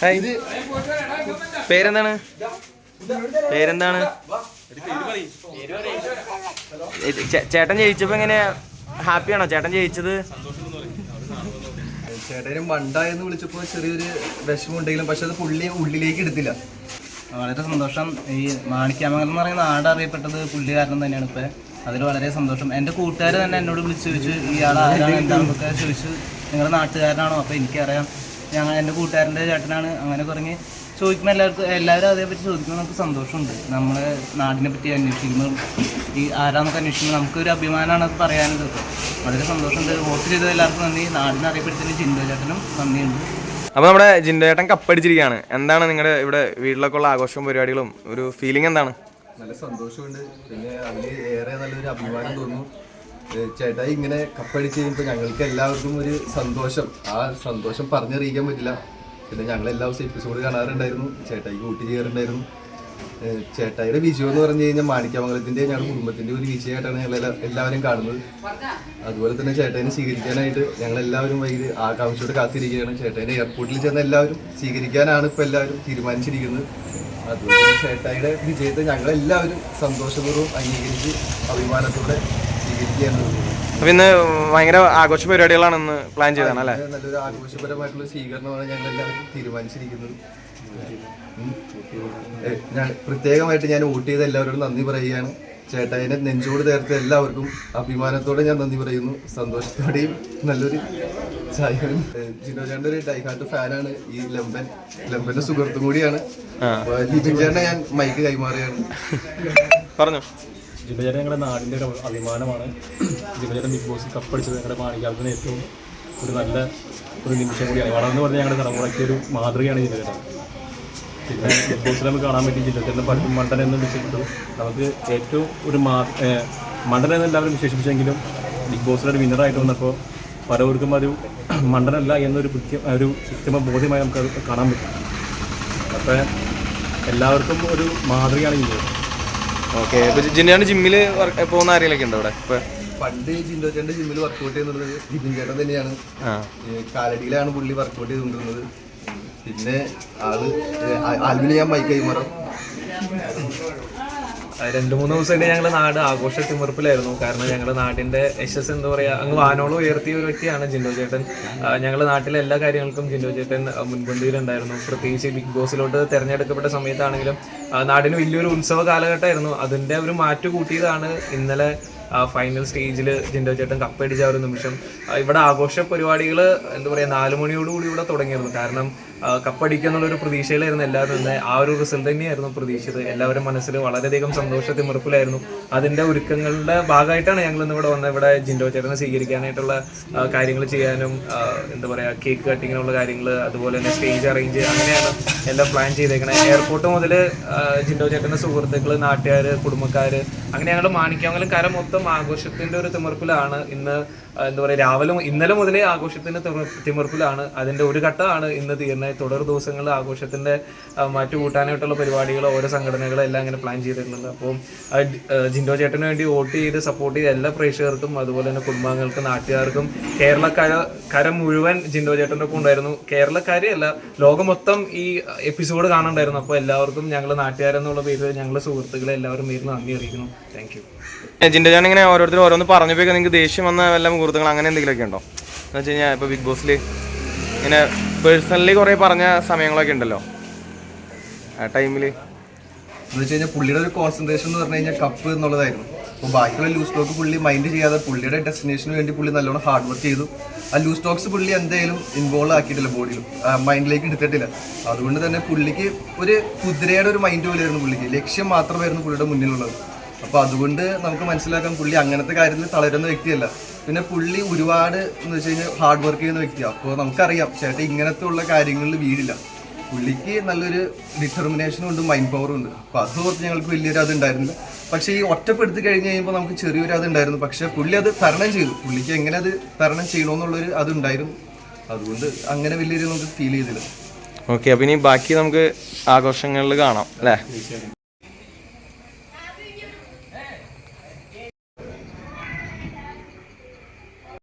Hi പേരെന്താണ്? പേരെന്താണ് ചേട്ടൻ ജയിച്ചപ്പോ എങ്ങനെ ഹാപ്പിയാണോ? ചേട്ടൻ ജയിച്ചത്? ചേട്ടനും വണ്ടായെന്ന് വിളിച്ചപ്പോൾ ചെറിയൊരു വിഷമമുണ്ടെങ്കിലും പക്ഷെ അത് പുള്ളി ഉള്ളിലേക്ക് എടുത്തില്ല. വളരെ സന്തോഷം. ഈ മാണിക്യാമംഗലം എന്ന് പറയുന്ന നാട് അറിയപ്പെട്ടത് പുള്ളി കാരണം തന്നെയാണ് ഇപ്പൊ. അതിൽ വളരെ സന്തോഷം. എന്റെ കൂട്ടുകാർ തന്നെ എന്നോട് വിളിച്ച് ചോദിച്ചു ഇയാൾ ആരാണ്? എന്താണെന്നൊക്കെ ചോദിച്ചു. നിങ്ങളുടെ നാട്ടുകാരനാണോ? അപ്പോൾ എനിക്കറിയാം. ഞങ്ങൾ എന്റെ കൂട്ടുകാരന്റെ ചേട്ടനാണ്. അങ്ങനെ കുറഞ്ഞ് ചോദിക്കുമ്പോൾ എല്ലാവർക്കും എല്ലാവരും അതേപറ്റി ചോദിക്കുമ്പോൾ നമുക്ക് സന്തോഷമുണ്ട്. നമ്മളെ നാടിനെ പറ്റി അന്വേഷിക്കുമ്പോൾ ഈ ആരാന്നൊക്കെ അന്വേഷിക്കുമ്പോൾ നമുക്കൊരു അഭിമാനമാണ് അത് പറയാനതൊക്കെ വളരെ സന്തോഷമുണ്ട്. വോട്ട് ചെയ്ത എല്ലാവർക്കും നന്ദി. നാടിനെ അറിയപ്പെടുത്തിന് ജിൻഡോ ചേട്ടനും നന്ദിയുണ്ട്. അപ്പോൾ നമ്മുടെ ജിൻഡേട്ടൻ കപ്പടിച്ചിരിക്കുകയാണ്. എന്താണ് നിങ്ങളുടെ ഇവിടെ വീട്ടിലൊക്കെ ഉള്ള ആഘോഷവും പരിപാടികളും? ഒരു ഫീലിംഗ് എന്താണ്? നല്ല സന്തോഷമുണ്ട്. പിന്നെ അതിൽ ഏറെ നല്ലൊരു അഭിമാനം തോന്നുന്നു. ചേട്ടായി ഇങ്ങനെ കപ്പടിച്ച് കഴിയുമ്പോൾ ഞങ്ങൾക്ക് എല്ലാവർക്കും ഒരു സന്തോഷം. ആ സന്തോഷം പറഞ്ഞറിയിക്കാൻ പറ്റില്ല. പിന്നെ ഞങ്ങൾ എല്ലാ ദിവസവും എപ്പിസോഡ് കാണാറുണ്ടായിരുന്നു. ചേട്ടായിക്ക് കൂട്ടി ചെയ്യാറുണ്ടായിരുന്നു. ചേട്ടായിയുടെ വിജയം എന്ന് പറഞ്ഞു കഴിഞ്ഞാൽ മാണിക്യമംഗലത്തിന്റെ ഞങ്ങളുടെ കുടുംബത്തിന്റെ ഒരു വിജയമായിട്ടാണ് ഞങ്ങൾ എല്ലാ- എല്ലാവരും കാണുന്നത്. അതുപോലെ തന്നെ ചേട്ടായിനെ സ്വീകരിക്കാനായിട്ട് ഞങ്ങൾ എല്ലാവരും വൈകി ആകാംക്ഷയോടെ കാത്തിരിക്കുകയാണ്. ചേട്ടായിനെ എയർപോർട്ടിൽ ചെന്ന എല്ലാവരും സ്വീകരിക്കാനാണ് ഇപ്പോൾ എല്ലാവരും തീരുമാനിച്ചിരിക്കുന്നത്. അതുപോലെ ചേട്ടായിയുടെ വിജയത്തെ ഞങ്ങൾ എല്ലാവരും സന്തോഷപൂർവം അംഗീകരിച്ച് അഭിമാനത്തോടെ അപ്പൊ ഇന്ന് ഭയങ്കര ആഘോഷ പരിപാടികളാണ് ഇന്ന് പ്ലാൻ ചെയ്താണ് അല്ലേ നല്ലൊരു ആഘോഷപരമായിട്ടുള്ള സ്വീകരണമാണ് ഞങ്ങൾ എല്ലാവരും തീരുമാനിച്ചിരിക്കുന്നത് ഞാൻ പ്രത്യേകമായിട്ട് ഞാൻ വോട്ട് ചെയ്ത എല്ലാവരോടും നന്ദി പറയുകയാണ്. ചേട്ടായിനെ നെഞ്ചോട് ചേർത്ത് എല്ലാവർക്കും അഭിമാനത്തോടെ ഞാൻ നന്ദി പറയുന്നു. സന്തോഷത്തോടെയും നല്ലൊരു ചായവും ജിനോചാന്റെ ഒരു ഡൈഹാർട്ട് ഫാനാണ് ഈ ലംബൻ ലംബന്റെ സുഹൃത്തും കൂടിയാണ്. ലിബിൻ ചേട്ടനെ ഞാൻ മൈക്ക് കൈമാറുകയാണ്. പറഞ്ഞു. ജില്ലചേട്ടൻ ഞങ്ങളുടെ നാടിന്റെ ഒരു അഭിമാനമാണ്. ജില്ലചേട്ടൻ ബിഗ് ബോസ് കപ്പടിച്ചത് ഞങ്ങളുടെ മാണിക്കാലത്തിന് ഏറ്റവും ഒരു നല്ല ഒരു നിമിഷം കൂടിയാണ് വളർന്നു പറഞ്ഞ ഞങ്ങളുടെ തലമുറയ്ക്ക് ഒരു മാതൃകയാണ് ജില്ലചേട്ടൻ പിന്നെ ബിഗ് ബോസിൽ നമുക്ക് കാണാൻ പറ്റി ജില്ലചേട്ടൻ പലരും മണ്ടൻ എന്ന് വിശേഷിപ്പിച്ചു. നമുക്ക് ഏറ്റവും ഒരു മാ മണ്ടൻ എന്ന് എല്ലാവരും വിശേഷിപ്പിച്ചെങ്കിലും ബിഗ് ബോസിലൊരു വിന്നറായിട്ട് വന്നപ്പോൾ പലവർക്കും ഒരു മണ്ടനല്ല എന്നൊരു കൃത്യം ഒരു കൃത്യമ ബോധ്യമായി നമുക്കത് കാണാൻ പറ്റും. അപ്പോൾ എല്ലാവർക്കും ഒരു മാതൃകയാണ് ജില്ലചേട്ടൻ ഓക്കെ ഇപ്പൊ ജിൻഡേട്ടൻ ജിമ്മിൽ പോകുന്ന ആരെങ്കിലൊക്കെ ഉണ്ടോ ഇവിടെ ഇപ്പൊ പണ്ട് ജിൻഡോ ചേട്ടന്റെ ജിമ്മിൽ വർക്ക്ഔട്ട് ചെയ്യുന്നത് ജിമ്മിൻ ചേട്ടൻ തന്നെയാണ്. കാലടിയിലാണ് പുള്ളി വർക്ക്ഔട്ട് ചെയ്തുകൊണ്ടിരുന്നത്. പിന്നെ ആൾ ആൽബിന് ആൽവിന് ഞാൻ മൈക്ക് കൈമാറാം രണ്ട് മൂന്ന് ദിവസമായിട്ട് ഞങ്ങളുടെ നാട് ആഘോഷ തിമിർപ്പിലായിരുന്നു കാരണം ഞങ്ങളുടെ നാടിന്റെ യശസ് എന്താ പറയാ അങ്ങ് വാനോളം ഉയർത്തിയ ഒരു വ്യക്തിയാണ് ജിൻഡോ ചേട്ടൻ. ഞങ്ങളുടെ നാട്ടിലെ എല്ലാ കാര്യങ്ങൾക്കും ജിൻഡോ ചേട്ടൻ മുൻപന്തിയിലുണ്ടായിരുന്നു പ്രത്യേകിച്ച് ബിഗ് ബോസിലോട്ട് തിരഞ്ഞെടുക്കപ്പെട്ട സമയത്താണെങ്കിലും നാടിന് വലിയൊരു ഉത്സവ കാലഘട്ടമായിരുന്നു. അതിന്റെ ഒരു മാറ്റു കൂട്ടിയതാണ് ഇന്നലെ ഫൈനൽ സ്റ്റേജിൽ ജിൻഡോ ചേട്ടൻ കപ്പടിച്ച ആ ഒരു നിമിഷം. ഇവിടെ ആഘോഷ പരിപാടികൾ എന്താ പറയുക നാലുമണിയോടുകൂടി ഇവിടെ തുടങ്ങിയിരുന്നു. കാരണം ആ, കപ്പടിക്കുക എന്നുള്ളൊരു പ്രതീക്ഷയിലായിരുന്നു എല്ലാവരും തന്നെ ആ ഒരു റിസൾട്ട് തന്നെയായിരുന്നു പ്രതീക്ഷിച്ചത്. എല്ലാവരും മനസ്സിൽ വളരെയധികം സന്തോഷത്തിൽ മുറപ്പിലായിരുന്നു. അതിന്റെ ഒരുക്കങ്ങളുടെ ഭാഗമായിട്ടാണ് ഞങ്ങൾ ഇന്ന് ഇവിടെ വന്നത്. ഇവിടെ ജിൻഡോ ചേട്ടനെ സ്വീകരിക്കാനായിട്ടുള്ള കാര്യങ്ങൾ ചെയ്യാനും എന്താ പറയുക കേക്ക് കട്ടിങ്ങിനുള്ള കാര്യങ്ങൾ അതുപോലെ തന്നെ സ്റ്റേജ് അറേഞ്ച് അങ്ങനെയാണ് എല്ലാം പ്ലാൻ ചെയ്തേക്കണേ. എയർപോർട്ട് മുതൽ ജിൻഡോ ചേട്ടന്റെ സുഹൃത്തുക്കൾ നാട്ടുകാർ കുടുംബക്കാർ അങ്ങനെ ഞങ്ങൾ മാണിക്കാമലും കര മൊത്തം ആഘോഷത്തിന്റെ ഒരു തിമിർപ്പിലാണ് ഇന്ന് എന്താ പറയുക രാവിലെ ഇന്നലെ മുതലേ ആഘോഷത്തിന്റെ തിമിർ- തിമിർപ്പിലാണ്. അതിന്റെ ഒരു ഘട്ടമാണ് ഇന്ന് തീർന്നത് തുടർ ദിവസങ്ങളിൽ ആഘോഷത്തിന്റെ മറ്റു കൂട്ടാനായിട്ടുള്ള പരിപാടികൾ ഓരോ സംഘടനകളും എല്ലാം ഇങ്ങനെ പ്ലാൻ ചെയ്തിട്ടുണ്ട്. അപ്പോൾ ജിൻഡോ ചേട്ടന് വേണ്ടി വോട്ട് ചെയ്ത് സപ്പോർട്ട് ചെയ്ത എല്ലാ പ്രേക്ഷകർക്കും അതുപോലെ തന്നെ കുടുംബാംഗങ്ങൾക്കും നാട്ടുകാർക്കും കേരളക്കര കര മുഴുവൻ ജിൻഡോ ചേട്ടന്റെ ഒപ്പം ഉണ്ടായിരുന്നു. കേരളക്കാരെ ലോകം മൊത്തം ഈ എപ്പിസോഡ് കാണണ്ടായിരുന്നു അപ്പോൾ എല്ലാവർക്കും ഞങ്ങൾ നാട്ടുകാരെന്നുള്ള പേരിൽ ഞങ്ങളുടെ സുഹൃത്തുക്കളെ എല്ലാവരും പേരിൽ നന്ദി അറിയിക്കുന്നു. താങ്ക് യു ജിൻഡോ ചേട്ടൻ ഇങ്ങനെ ഓരോരുത്തരും ഓരോന്ന് പറഞ്ഞപ്പോ നിങ്ങൾക്ക് ദേഷ്യം വന്ന വല്ല മുഹൂർത്തങ്ങൾ അങ്ങനെ എന്തെങ്കിലുമൊക്കെ ഉണ്ടോ? എന്ന് വെച്ച് കഴിഞ്ഞാൽ ഇപ്പൊ ബിഗ് ബോസിൽ ഇങ്ങനെ പേഴ്സണലി കുറേ പറഞ്ഞ സമയങ്ങളൊക്കെ ഉണ്ടല്ലോ. ആ ടൈമിൽ എന്ന് വെച്ച് കഴിഞ്ഞാൽ പുള്ളിയുടെ ഒരു കോൺസെൻട്രേഷൻ എന്ന് പറഞ്ഞു കഴിഞ്ഞാൽ കപ്പ് എന്നുള്ളതായിരുന്നു. അപ്പോൾ ബാക്കിയുള്ള ലൂസ് സ്റ്റോക്ക് പുള്ളി മൈൻഡ് ചെയ്യാതെ പുള്ളിയുടെ ഡെസ്റ്റിനേഷന് വേണ്ടി പുള്ളി നല്ലോണം ഹാർഡ് വർക്ക് ചെയ്തു. ആ ലൂസ് സ്റ്റോക്സ് പുള്ളി എന്തായാലും ഇൻവോൾവ് ആക്കിയിട്ടില്ല ബോഡിയിലും മൈൻഡിലേക്ക് എടുത്തിട്ടില്ല. അതുകൊണ്ട് തന്നെ പുള്ളിക്ക് ഒരു കുതിരയുടെ ഒരു മൈൻഡ് പോലെയായിരുന്നു പുള്ളിക്ക്. ലക്ഷ്യം മാത്രമായിരുന്നു പുള്ളിയുടെ മുന്നിലുള്ളത്. അപ്പോൾ അതുകൊണ്ട് നമുക്ക് മനസ്സിലാക്കാം പുള്ളി അങ്ങനത്തെ കാര്യത്തിൽ തളരുന്ന വ്യക്തിയല്ല. പിന്നെ പുള്ളി ഒരുപാട് എന്ന് വെച്ച് കഴിഞ്ഞാൽ ഹാർഡ് വർക്ക് ചെയ്യുന്ന വ്യക്തിയാണ് അപ്പോൾ നമുക്കറിയാം ചേട്ടൻ ഇങ്ങനത്തെ ഉള്ള കാര്യങ്ങളിൽ വീടില്ല. പുള്ളിക്ക് നല്ലൊരു ഡിറ്റർമിനേഷനും ഉണ്ട് മൈൻഡ് പവറും ഉണ്ട്. അപ്പോൾ അത് ഓർത്ത് ഞങ്ങൾക്ക് വലിയൊരു അത് ഉണ്ടായിരുന്നില്ല പക്ഷേ ഈ ഒറ്റപ്പെടുത്തി കഴിഞ്ഞ് കഴിയുമ്പോൾ നമുക്ക് ചെറിയൊരു അത് ഉണ്ടായിരുന്നു. പക്ഷേ പുള്ളി അത് തരണം ചെയ്തു. പുള്ളിക്ക് എങ്ങനെ അത് തരണം ചെയ്യണമെന്നുള്ളൊരു അത് ഉണ്ടായിരുന്നു. അതുകൊണ്ട് അങ്ങനെ വലിയൊരു നമുക്ക് ഫീൽ ചെയ്തില്ല. ഓക്കെ അപ്പം ഇനി ബാക്കി നമുക്ക് ആഘോഷങ്ങളിൽ കാണാം അല്ലേ?